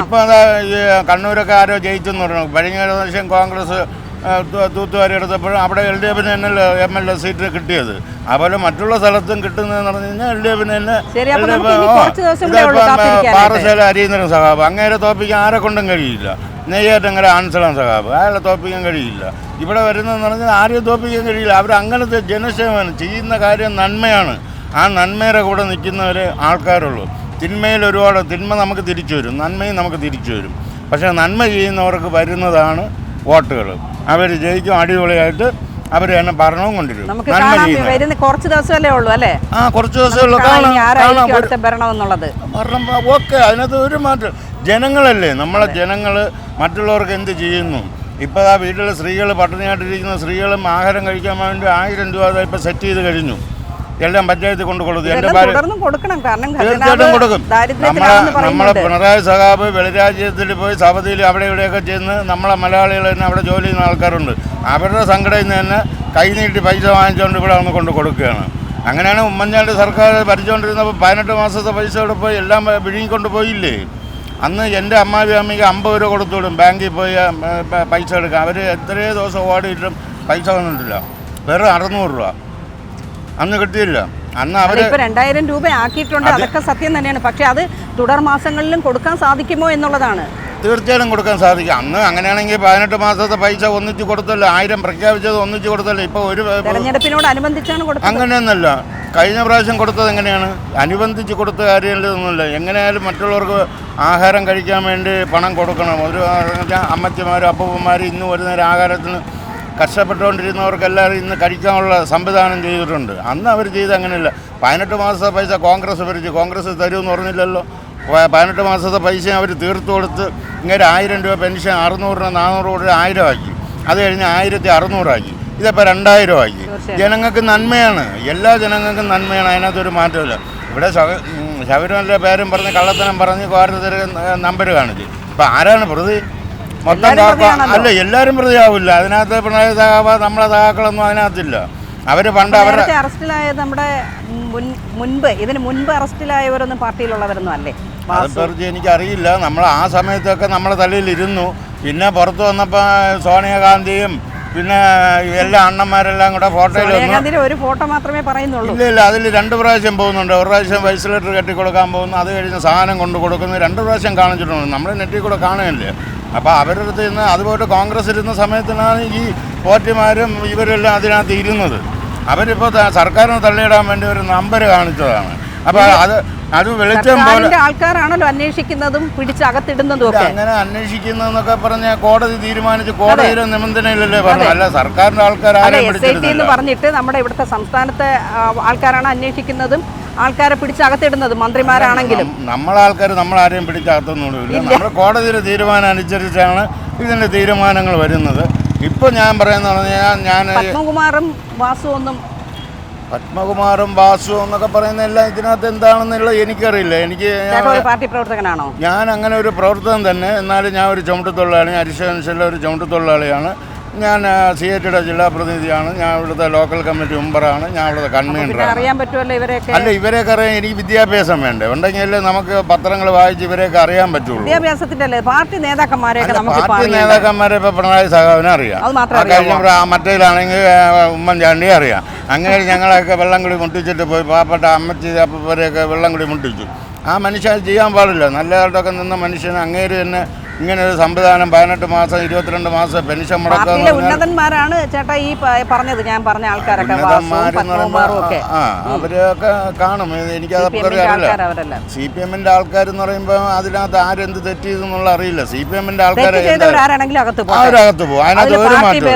ഇപ്പം കണ്ണൂരൊക്കെ ആരോ ജയിച്ചെന്ന് പറഞ്ഞു. കഴിഞ്ഞ പ്രാവശ്യം കോൺഗ്രസ് തൂത്തുവാരി എടുത്തപ്പോഴും അവിടെ എൽ ഡി എഫിന് തന്നെ എം എൽ എ സീറ്റ് കിട്ടിയത്. അതുപോലെ മറ്റുള്ള സ്ഥലത്തും കിട്ടുന്നതെന്ന് പറഞ്ഞു കഴിഞ്ഞാൽ എൽ ഡി എഫിന് തന്നെ. പാറശാല അരീന്ദ്രൻ സഹാബ് അങ്ങേരെ തോപ്പിക്കാൻ ആരെ കൊണ്ടും കഴിയില്ല. നെയ്യാറ്റങ്കര ആൻസലാം സഹാബ് അയാളെ തോപ്പിക്കാൻ കഴിയില്ല. ഇവിടെ വരുന്നതെന്ന് പറഞ്ഞാൽ ആരെയും തോപ്പിക്കാൻ കഴിയില്ല. അവർ അങ്ങനത്തെ ജനക്ഷേമമാണ് ചെയ്യുന്ന കാര്യം നന്മയാണ്. ആ നന്മയുടെ കൂടെ നിൽക്കുന്നവരെ ആൾക്കാരുള്ളൂ. തിന്മയിൽ ഒരുപാട് തിന്മ നമുക്ക് തിരിച്ചു വരും. നന്മയും നമുക്ക് തിരിച്ചു വരും. പക്ഷേ നന്മ ചെയ്യുന്നവർക്ക് വരുന്നതാണ് വോട്ടുകൾ. അവർ ജയിക്കും അടിപൊളിയായിട്ട് അവർ തന്നെ ഭരണവും കൊണ്ടിരിക്കും. വരുന്ന കുറച്ച് ദിവസമല്ലേ ഉള്ളൂ അല്ലേ? ആ കുറച്ച് അടുത്ത ഭരണം എന്നുള്ളത്. കാരണം ഓക്കെ അതിനകത്ത് ഒരു മാറ്റം. ജനങ്ങളല്ലേ നമ്മളെ ജനങ്ങൾ മറ്റുള്ളവർക്ക് എന്ത് ചെയ്യുന്നു? ഇപ്പോൾ ആ വീട്ടിലെ സ്ത്രീകൾ പട്ടിണിയായിട്ടിരിക്കുന്ന സ്ത്രീകളും ആഹാരം കഴിക്കാൻ വേണ്ടി ആയിരം രൂപ ഇപ്പോൾ സെറ്റ് ചെയ്ത് കഴിഞ്ഞു. എല്ലാം പഞ്ചായത്തിൽ കൊണ്ട് കൊടുക്കും ഭാര്യ തുടർന്നും കൊടുക്കണം. കാരണം തീർച്ചയായിട്ടും കൊടുക്കും. നമ്മളെ പിണറായി സഖാബ് വെളിരാജ്യത്തിൽ പോയി സഭതിയിൽ അവിടെ ഇവിടെയൊക്കെ ചെന്ന് നമ്മളെ മലയാളികൾ തന്നെ അവിടെ ജോലി ചെയ്യുന്ന ആൾക്കാരുണ്ട്. അവരുടെ സംഘടനയിൽ നിന്ന് തന്നെ കൈനീട്ടി പൈസ വാങ്ങിച്ചുകൊണ്ട് ഇവിടെ വന്ന് കൊണ്ട് കൊടുക്കുകയാണ്. അങ്ങനെയാണ് ഉമ്മൻചാണ്ടി സർക്കാർ ഭരിച്ചുകൊണ്ടിരുന്നപ്പോൾ പതിനെട്ട് മാസത്തെ പൈസ ഇവിടെ പോയി എല്ലാം വിഴുങ്ങിക്കൊണ്ട് പോയില്ലേ? അന്ന് എന്റെ അമ്മാവി അമ്മയ്ക്ക് അമ്പത് രൂപ കൊടുത്തുവിടും ബാങ്കിൽ പോയി പൈസ എടുക്കാം അവർ എത്രയോ ദിവസം ഓടിയിട്ടും പൈസ വന്നിട്ടില്ല. വെറും അറുന്നൂറ് രൂപ. അന്ന് കിട്ടിയില്ല. അന്ന് അവർ ഇപ്പൊ രണ്ടായിരം രൂപ ആക്കിയിട്ടുണ്ട് അതൊക്കെ സത്യം തന്നെയാണ്. പക്ഷെ അത് തുടർ മാസങ്ങളിലും കൊടുക്കാൻ സാധിക്കുമോ എന്നുള്ളതാണ്. തീർച്ചയായിട്ടും കൊടുക്കാൻ സാധിക്കും. അന്ന് അങ്ങനെയാണെങ്കിൽ പതിനെട്ട് മാസത്തെ പൈസ ഒന്നിച്ച് കൊടുത്തല്ലോ. ആയിരം പ്രഖ്യാപിച്ചത് ഒന്നിച്ച് കൊടുത്തല്ലോ. ഇപ്പോൾ ഒരു തെരഞ്ഞെടുപ്പിനോടനുബന്ധിച്ചാണ് കൊടുത്തത്. അങ്ങനെയൊന്നല്ല കഴിഞ്ഞ പ്രാവശ്യം കൊടുത്തത് എങ്ങനെയാണ്? അനുബന്ധിച്ച് കൊടുത്ത കാര്യങ്ങളൊന്നുമില്ല എങ്ങനെയായാലും മറ്റുള്ളവർക്ക് ആഹാരം കഴിക്കാൻ വേണ്ടി പണം കൊടുക്കണം. ഒരു അമ്മച്ചിമാരും അപ്പൂപ്പന്മാരും ഇന്ന് ഒരു നേരം ആഹാരത്തിന് കഷ്ടപ്പെട്ടുകൊണ്ടിരുന്നവർക്കെല്ലാവരും ഇന്ന് കഴിക്കാനുള്ള സംവിധാനം ചെയ്തിട്ടുണ്ട്. അന്ന് അവർ ചെയ്ത് അങ്ങനെയല്ല. പതിനെട്ട് മാസത്തെ പൈസ കോൺഗ്രസ് ഭരിച്ചു. കോൺഗ്രസ് തരുമെന്ന് പറഞ്ഞില്ലല്ലോ. പതിനെട്ട് മാസത്തെ പൈസ അവർ തീർത്തു കൊടുത്ത് ഇങ്ങനെ ആയിരം രൂപ പെൻഷൻ അറുന്നൂറിന് നാനൂറ് രൂപ ആയിരം ആക്കി അത് കഴിഞ്ഞ് ആയിരത്തി അറുന്നൂറാക്കി. ഇതിപ്പോൾ രണ്ടായിരം ആക്കി ജനങ്ങൾക്ക് നന്മയാണ്. എല്ലാ ജനങ്ങൾക്കും നന്മയാണ്. അതിനകത്തൊരു മാറ്റമില്ല ഇവിടെ ശബരിമലയുടെ പേരും പറഞ്ഞ് കള്ളത്തനം പറഞ്ഞ് കോരത്തിൽ നമ്പർ കാണിച്ചു ഇപ്പം ആരാണ് പ്രതി? മൊത്തം കാക്ക- അല്ല എല്ലാവരും പ്രതിയാവില്ല. അതിനകത്ത് പിണറായി സഹാബ നമ്മളെ സഹാക്കളൊന്നും അതിനകത്തില്ല. അവർ പണ്ട് അവരുടെ അറസ്റ്റിലായത് നമ്മുടെ മുൻപ് ഇതിന് മുൻപ് അറസ്റ്റിലായവരൊന്നും പാർട്ടിയിലുള്ളവരൊന്നും അല്ലേ? അതിനെക്കുറിച്ച് എനിക്കറിയില്ല. നമ്മൾ ആ സമയത്തൊക്കെ നമ്മുടെ തലയിൽ ഇരുന്നു. പിന്നെ പുറത്ത് വന്നപ്പോൾ സോണിയാഗാന്ധിയും പിന്നെ എല്ലാ അണ്ണന്മാരെല്ലാം കൂടെ ഫോട്ടോയിൽ ഒരു ഫോട്ടോ മാത്രമേ പറയുന്നുള്ളൂ. ഇല്ല ഇല്ല. അതിൽ രണ്ട് പ്രാവശ്യം പോകുന്നുണ്ട്. ഒരു പ്രാവശ്യം വൈസ് ലെറ്റർ കെട്ടി കൊടുക്കാൻ പോകുന്നു. അത് കഴിഞ്ഞ് സാധനം കൊണ്ടു കൊടുക്കുന്നു രണ്ട് പ്രാവശ്യം കാണിച്ചിട്ടുണ്ട്. നമ്മൾ നെറ്റിൽ കൂടെ കാണുകയല്ലേ? അപ്പോൾ അവരുടെ അടുത്ത് നിന്ന് അതുപോലെ കോൺഗ്രസ് ഇരുന്ന സമയത്തിനാണ് ഈ പോറ്റിമാരും ഇവരെല്ലാം അതിനകത്ത് ഇരുന്നത്. അവരിപ്പോൾ സർക്കാരിനെ തള്ളിയിടാൻ വേണ്ടി ഒരു നമ്പർ കാണിച്ചതാണ്. അപ്പോൾ അത് അത് വെളിച്ചം പോലെ ആൾക്കാരാണല്ലോ അന്വേഷിക്കുന്നതും പിടിച്ചകത്തിടുന്നതും ഒക്കെ. അങ്ങനെ അന്വേഷിക്കുന്നതെന്നൊക്കെ പറഞ്ഞ കോടതി തീരുമാനിച്ച് കോടതിയിലെ നിബന്ധനയിലല്ലേ പറഞ്ഞു അല്ല സർക്കാരിന്റെ ആൾക്കാർ പറഞ്ഞിട്ട് നമ്മുടെ ഇവിടുത്തെ സംസ്ഥാനത്തെ ആൾക്കാരാണ് അന്വേഷിക്കുന്നതും ആൾക്കാരെ പിടിച്ചകത്തിടുന്നത് മന്ത്രിമാരാണെങ്കിലും. നമ്മളെ ആൾക്കാർ നമ്മളാരെയും പിടിച്ചകത്തൊന്നുമില്ല നമ്മുടെ കോടതിയുടെ തീരുമാനം അനുസരിച്ചാണ് ഇതിന്റെ തീരുമാനങ്ങൾ വരുന്നത്. ഇപ്പോൾ ഞാൻ പറയുന്ന പറഞ്ഞാൽ ഞാൻ പത്മകുമാറും വാസു ഒന്നും പത്മകുമാറും വാസു എന്നൊക്കെ പറയുന്ന എല്ലാം ഇതിനകത്ത് എന്താണെന്നുള്ളത് എനിക്കറിയില്ല. എനിക്ക് പാർട്ടി പ്രവർത്തകനാണോ? ഞാൻ അങ്ങനെ ഒരു പ്രവർത്തനം തന്നെ എന്നാലും ഞാൻ ഒരു ചുമട്ടുതൊഴിലാളി അരിശോൻസിലെ ഒരു ചുമട്ടുതൊഴിലാളിയാണ്. ഞാൻ സി എ ടിയുടെ ജില്ലാ പ്രതിനിധിയാണ്. ഞാൻ ഇവിടുത്തെ ലോക്കൽ കമ്മിറ്റി മെമ്പറാണ് ഞാൻ ഇവിടുത്തെ കൺവീനർ കൺവീനറാണ് അറിയാൻ പറ്റുമല്ലോ ഇവരെയൊക്കെ? അല്ല ഇവരെയൊക്കെ അറിയാൻ എനിക്ക് വിദ്യാഭ്യാസം വേണ്ടേ? ഉണ്ടെങ്കിൽ നമുക്ക് പത്രങ്ങൾ വായിച്ച് ഇവരെയൊക്കെ അറിയാൻ പറ്റുള്ളൂ. വിദ്യാഭ്യാസത്തിന്റെ അല്ലേ പാർട്ടി നേതാക്കന്മാരെയൊക്കെ പാർട്ടി നേതാക്കന്മാരെ ഇപ്പൊ പിണറായി സഹാവിനെ അറിയാം. കഴിഞ്ഞ മറ്റേലാണെങ്കിൽ ഉമ്മൻചാണ്ടി അറിയാം. അങ്ങനെ ഞങ്ങളെയൊക്കെ വെള്ളം കൂടി മുട്ടിച്ചിട്ട് പോയി പാവപ്പെട്ട അമ്മച്ചി അപ്പവരെയൊക്കെ വെള്ളം കൂടി മുട്ടിച്ചു. ആ മനുഷ്യൻ ചെയ്യാൻ പാടില്ല. നല്ലതായിട്ടൊക്കെ നിന്ന മനുഷ്യന് അങ്ങേര് തന്നെ ഇങ്ങനെ ഒരു സംവിധാനം പതിനെട്ട് മാസം ഇരുപത്തിരണ്ട് മാസം പെൻഷൻ പറഞ്ഞാൽ ഉന്നതന്മാരാണ് ചേട്ടാ ഈ പറഞ്ഞത് ഞാൻ പറഞ്ഞ ആൾക്കാരൊക്കെ അവരൊക്കെ കാണും. എനിക്ക് സി പി എമ്മിന്റെ ആൾക്കാർ എന്ന് പറയുമ്പോൾ അതിനകത്ത് ആരെന്ത് തെറ്റ് ചെയ്തെന്നുള്ള അറിയില്ല. സി പി എമ്മിന്റെ ആൾക്കാരെ പോട്ടെ. അവരകത്ത് പോകും. അതിനകത്ത് ഒരു മാറ്റം.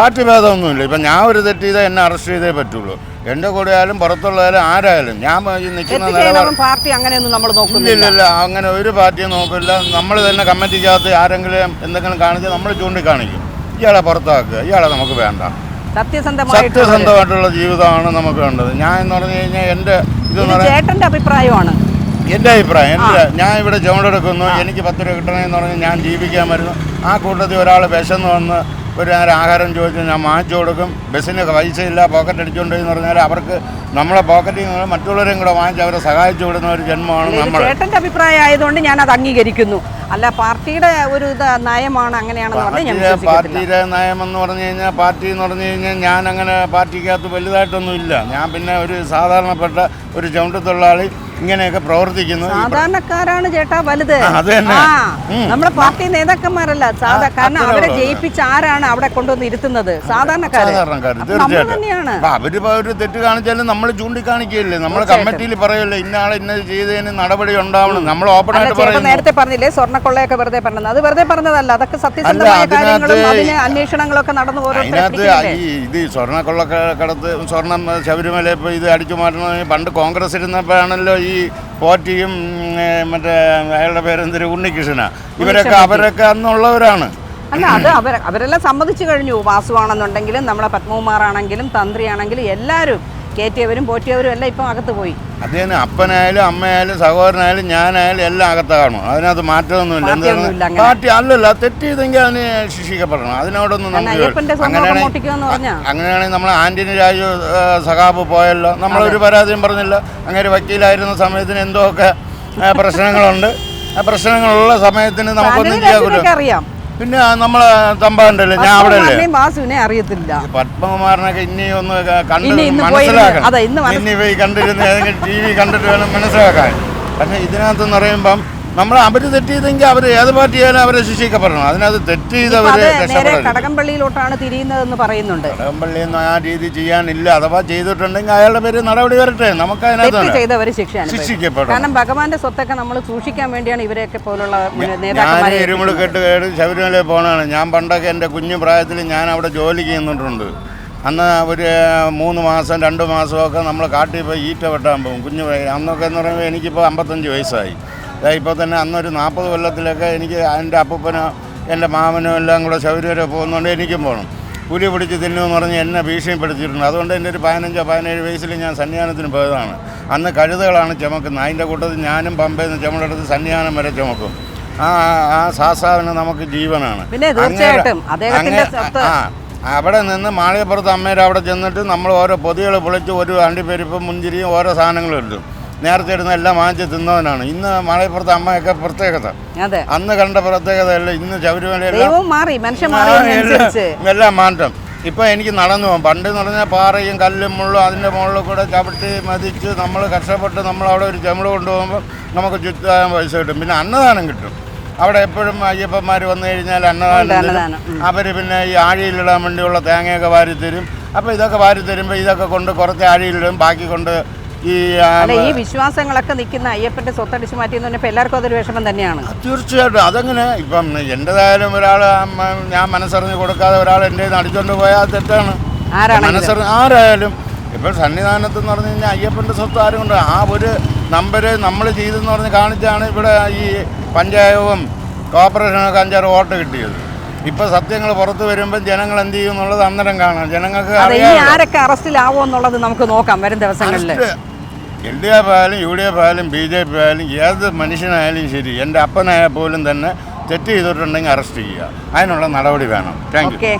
പാർട്ടി ഭേദമൊന്നുമില്ല. ഇപ്പൊ ഞാൻ ഒരു തെറ്റ് ചെയ്താൽ എന്നെ അറസ്റ്റ് ചെയ്തേ പറ്റുള്ളൂ. എന്റെ കൂടെ ആയാലും പുറത്തുള്ളതായാലും ആരായാലും ഞാൻ ഈ നിൽക്കുന്ന നിലപാട് പാർട്ടി അങ്ങനെയൊന്നും നമ്മൾ നോക്കുന്നില്ല. അങ്ങനെ ഒരു പാർട്ടിയും നോക്കില്ല. നമ്മൾ തന്നെ കമ്മിറ്റിക്കകത്ത് ആരെങ്കിലും എന്തെങ്കിലും കാണിച്ച് നമ്മൾ ചൂണ്ടിക്കാണിക്കും. ഇയാളെ പുറത്താക്കുക ഇയാളെ നമുക്ക് വേണ്ട. സത്യസന്ധമായിട്ട് സത്യസന്ധമായിട്ടുള്ള ജീവിതമാണ് നമുക്ക് വേണ്ടത്. ഞാൻ എന്ന് പറഞ്ഞു കഴിഞ്ഞാൽ എന്റെ ഇത് ചേട്ടന്റെ അഭിപ്രായമാണ്. എന്റെ അഭിപ്രായം എന്റെ ഞാൻ ഇവിടെ ചുമടെടുക്കുന്നു. എനിക്ക് പത്ത് രൂപ കിട്ടണമെന്ന് പറഞ്ഞ് ഞാൻ ജീവിക്കാൻ വരുന്നു. ആ കൂട്ടത്തിൽ ഒരാൾ വിശന്ന് വന്ന് ഒരു നേരം ആഹാരം ചോദിച്ചാൽ ഞാൻ വാങ്ങിച്ചു കൊടുക്കും. ബസ്സിന് പൈസ ഇല്ല പോക്കറ്റ് അടിച്ചുകൊണ്ട് എന്ന് പറഞ്ഞാൽ അവർക്ക് നമ്മളെ പോക്കറ്റിൽ നിന്ന് മറ്റുള്ളവരെയും കൂടെ വാങ്ങിച്ച് അവരെ സഹായിച്ചു വിടുന്ന ഒരു ജന്മമാണ് നമ്മൾ ചേട്ടന്റെ അഭിപ്രായം ആയതുകൊണ്ട് ഞാൻ അത് അംഗീകരിക്കുന്നു. അല്ല പാർട്ടിയുടെ ഒരു ഇത് നയമാണ് അങ്ങനെയാണെന്ന് പാർട്ടിയുടെ നയം പാർട്ടിയുടെ നയമെന്ന് പറഞ്ഞു കഴിഞ്ഞാൽ പാർട്ടി എന്ന് പറഞ്ഞു കഴിഞ്ഞാൽ ഞാൻ അങ്ങനെ പാർട്ടിക്കകത്ത് വലുതായിട്ടൊന്നും ഇല്ല ഞാൻ പിന്നെ ഒരു സാധാരണപ്പെട്ട ഒരു ചുമട്ടുതൊഴിലാളി ഇങ്ങനെയൊക്കെ പ്രവർത്തിക്കുന്നു. സാധാരണക്കാരാണ് ചേട്ടാ വലുത്. അത് തന്നെ. നമ്മുടെ പാർട്ടി നേതാക്കന്മാരല്ല. സാധാ കാരണം അവരെ. ജയിപ്പിച്ച ആരാണ് അവിടെ കൊണ്ടുവന്ന് ഇരുത്തുന്നത്? സാധാരണക്കാര്. തീർച്ചയായിട്ടും. അവരിപ്പോ ഒരു തെറ്റ് കാണിച്ചാലും നമ്മൾ ചൂണ്ടിക്കാണിക്കുകയല്ലേ? നമ്മൾ കമ്മിറ്റിയിൽ പറയല്ലേ ഇന്ന ആളെ ഇന്ന ചെയ്തതിന് നടപടി ഉണ്ടാവണം. നമ്മൾ ഓപ്പൺ ആയിട്ട് പറയുന്നത് നേരത്തെ പറഞ്ഞില്ലേ സ്വർണക്കൊള്ളയൊക്കെ വെറുതെ പറഞ്ഞത്. അത് വെറുതെ പറഞ്ഞതല്ല. അതൊക്കെ സത്യസന്ധമായ കാര്യങ്ങളും അതിന് അന്വേഷണങ്ങളൊക്കെ നടന്നു അതിനകത്ത്? ഈ ഇത് സ്വർണക്കൊള്ളക്കടത്ത് സ്വർണം ശബരിമല ഇത് അടിച്ചു മാറ്റണമെങ്കിൽ പണ്ട് കോൺഗ്രസ് ഇരുന്നപ്പോഴാണല്ലോ ഈ പോറ്റിയും മറ്റേ അയാളുടെ പേരെന്തൊരു ഉണ്ണികൃഷ്ണ ഇവരൊക്കെ അവരൊക്കെ അന്നുള്ളവരാണ്. അല്ല അത് അവർ അവരെല്ലാം സമ്മതിച്ചു കഴിഞ്ഞു. വാസുവാണെന്നുണ്ടെങ്കിലും നമ്മളെ പത്മകുമാറാണെങ്കിലും തന്ത്രിയാണെങ്കിലും എല്ലാവരും. കയറ്റിയവരും പോറ്റിയവരും എല്ലാം ഇപ്പം അകത്ത് പോയി. അദ്ദേഹം അപ്പനായാലും അമ്മയായാലും സഹോദരനായാലും ഞാനായാലും എല്ലാം അകത്ത് കാണും. അതിനകത്ത് മാറ്റമൊന്നുമില്ല. എന്താണ്. പാർട്ടി അല്ലല്ല തെറ്റ് ചെയ്തെങ്കിൽ അതിന് ശിക്ഷിക്കപ്പെടണം. അതിനോടൊന്നും അങ്ങനെയാണെങ്കിൽ നമ്മൾ ആന്റണി രാജു സഖാബ് പോയല്ലോ. നമ്മളൊരു പരാതിയും പറഞ്ഞില്ല. അങ്ങനെ വക്കീലായിരുന്ന സമയത്തിന് എന്തോ ഒക്കെ പ്രശ്നങ്ങളുണ്ട്. ആ പ്രശ്നങ്ങളുള്ള സമയത്തിന് നമുക്കൊന്നും ചെയ്യാൻ പിന്നെ നമ്മളെ തമ്പാണ്ടല്ലേ ഞാൻ അവിടെ അല്ലേ വാസുവിനെ അറിയത്തില്ല. പത്മകുമാറിനൊക്കെ ഇനി ഒന്ന് കണ്ട് ഇനി പോയി മനസ്സിലാക്കണം. ഇനി കണ്ടിരുന്ന് ഏതെങ്കിലും ടി വി കണ്ടിട്ട് വേണം മനസ്സിലാക്കാൻ. പക്ഷെ ഇതിനകത്തെന്ന് പറയുമ്പം നമ്മൾ അവർ തെറ്റ് ചെയ്തെങ്കിൽ അവർ ഏത് പാർട്ടിയായാലും അവരെ ശിക്ഷിക്കപ്പെടണം. അതിനകത്ത് തെറ്റ് നേരെ കടകംപള്ളിയിലോട്ടാണ് തിരിയുന്നതെന്ന് പറയുന്നുണ്ട്. കടകംപള്ളി എന്ന് ആ രീതി ചെയ്യാനില്ല. അഥവാ ചെയ്തിട്ടുണ്ടെങ്കിൽ അയാളുടെ പേര് നടപടി വരട്ടെ. നമുക്ക് അതിനകത്ത് ശിക്ഷിക്കപ്പെടും ശിക്ഷിക്കപ്പെടണം. കാരണം ഭഗവാന്റെ സ്വത്തൊക്കെ നമ്മൾ സൂക്ഷിക്കാൻ വേണ്ടിയാണ് ഇവരെയൊക്കെ പോലുള്ള ഞാൻ ഇരുമുൾ കെട്ട് കേട് ശബരിമല പോണാണ് ഞാൻ പണ്ടൊക്കെ എന്റെ കുഞ്ഞു പ്രായത്തിൽ ഞാൻ അവിടെ ജോലി ചെയ്യുന്നുണ്ട്. അന്ന് ഒരു മൂന്ന് മാസം രണ്ട് മാസമൊക്കെ നമ്മൾ കാട്ടിൽ പോയി ഈറ്റ വെട്ടാൻ പോകും. കുഞ്ഞു അന്നൊക്കെ എന്ന് പറയുമ്പോൾ എനിക്കിപ്പോൾ അമ്പത്തഞ്ച് വയസ്സായി. ഇപ്പോൾ തന്നെ അന്നൊരു നാൽപ്പത് കൊല്ലത്തിലൊക്കെ എനിക്ക് എന്റെ അപ്പൂപ്പനോ എന്റെ മാമനോ എല്ലാം കൂടെ ശൗര്യരോ പോകുന്നതുകൊണ്ട് എനിക്കും പോകണം പുലി പിടിച്ച് തിന്നുമെന്ന് പറഞ്ഞ് എന്നെ ഭീഷണിപ്പെടുത്തിയിട്ടുണ്ട്. അതുകൊണ്ട് എന്റെ ഒരു പതിനഞ്ചോ പതിനേഴ് വയസ്സിൽ ഞാൻ സന്യാനത്തിന് പോയതാണ്. അന്ന് കഴുതകളാണ് ചുമക്കുന്നത്. അതിന്റെ കൂട്ടത്തിൽ ഞാനും പമ്പയിൽ നിന്ന് ചുമടെടുത്ത് സന്യാനം വരെ ചുമക്കും. ആ ആ സാസാവിന് നമുക്ക് ജീവനാണ്. ആ അവിടെ നിന്ന് മാളികപ്പുറത്ത് അമ്മയുടെ അവിടെ ചെന്നിട്ട് നമ്മൾ ഓരോ പൊതികൾ പൊളിച്ച് ഒരു അണ്ടിപ്പരിപ്പും മുന്തിരിയും ഓരോ സാധനങ്ങളും ഇടും. നേരത്തെ ഇടുന്ന എല്ലാം വാങ്ങിച്ച് തിന്നവനാണ്. ഇന്ന് മലയപ്പുറത്തെ അമ്മയൊക്കെ പ്രത്യേകത. അന്ന് കണ്ട പ്രത്യേകതയല്ല ഇന്ന് ശബരിമലയെല്ലാം എല്ലാം- മാറ്റം. ഇപ്പം എനിക്ക് നടന്നു പോകും. പണ്ട് എന്ന് പറഞ്ഞാൽ പാറയും കല്ലും മുള്ളും അതിന്റെ മുകളിൽ കൂടെ ചവിട്ടി മതിച്ച് നമ്മൾ കഷ്ടപ്പെട്ട് നമ്മൾ അവിടെ ഒരു ചെമിട് കൊണ്ടുപോകുമ്പോൾ നമുക്ക് ചുറ്റാൻ പൈസ കിട്ടും. പിന്നെ അന്നദാനം കിട്ടും. അവിടെ എപ്പോഴും അയ്യപ്പന്മാർ വന്നു കഴിഞ്ഞാൽ അന്നദാനം. അവർ പിന്നെ ഈ ആഴിയിലിടാൻ വേണ്ടിയുള്ള തേങ്ങയൊക്കെ വാരി തരും അപ്പോൾ ഇതൊക്കെ വാരി തരുമ്പോൾ ഇതൊക്കെ കൊണ്ട് കുറച്ച് ആഴിയിലിടും ബാക്കി കൊണ്ട് ഈ അല്ല ഈ വിശ്വാസങ്ങളൊക്കെ നിൽക്കുന്ന അയ്യപ്പന്റെ സ്വത്തടിച്ചു മാറ്റിയെന്ന് പറഞ്ഞപ്പോൾ എല്ലാവർക്കും അതൊരു വിഷമം തന്നെയാണ്. തീർച്ചയായിട്ടും. അതങ്ങനെ ഇപ്പം എന്റെതായാലും ഒരാൾ ഞാൻ മനസ്സറിഞ്ഞ് കൊടുക്കാതെ ഒരാൾ എന്റെ അടിച്ചോണ്ട് അടിച്ചുകൊണ്ട് പോയാൽ തെറ്റാണ്. മനസ്സറിഞ്ഞ് ആരായാലും ഇപ്പം സന്നിധാനത്ത് എന്ന് പറഞ്ഞു കഴിഞ്ഞാൽ അയ്യപ്പന്റെ സ്വത്ത് ആരും കൊണ്ട് ആ ഒരു നമ്പര് നമ്മൾ ചെയ്തെന്ന് പറഞ്ഞ് കാണിച്ചാണ് ഇവിടെ ഈ പഞ്ചായവും കോർപ്പറേഷനൊക്കെ അഞ്ചാറ് വോട്ട് കിട്ടിയത്. ഇപ്പൊ സത്യങ്ങൾ പുറത്തു വരുമ്പോൾ ജനങ്ങൾ എന്ത് ചെയ്യും എന്നുള്ളത് അന്നേരം കാണാം. ജനങ്ങൾക്ക്. ആരൊക്കെ അറസ്റ്റിലാവോ എന്നുള്ളത് നമുക്ക് നോക്കാം വരും ദിവസങ്ങളിൽ. എൽ ഡി എഫ് ആയാലും യു ഡി എഫ് ആയാലും ബി ജെ പി ആയാലും ഏത് മനുഷ്യനായാലും ശരി എന്റെ അപ്പനായാൽ പോലും തന്നെ തെറ്റ് ചെയ്തിട്ടുണ്ടെങ്കിൽ അറസ്റ്റ് ചെയ്യുക. അതിനുള്ള നടപടി വേണം. Thank you.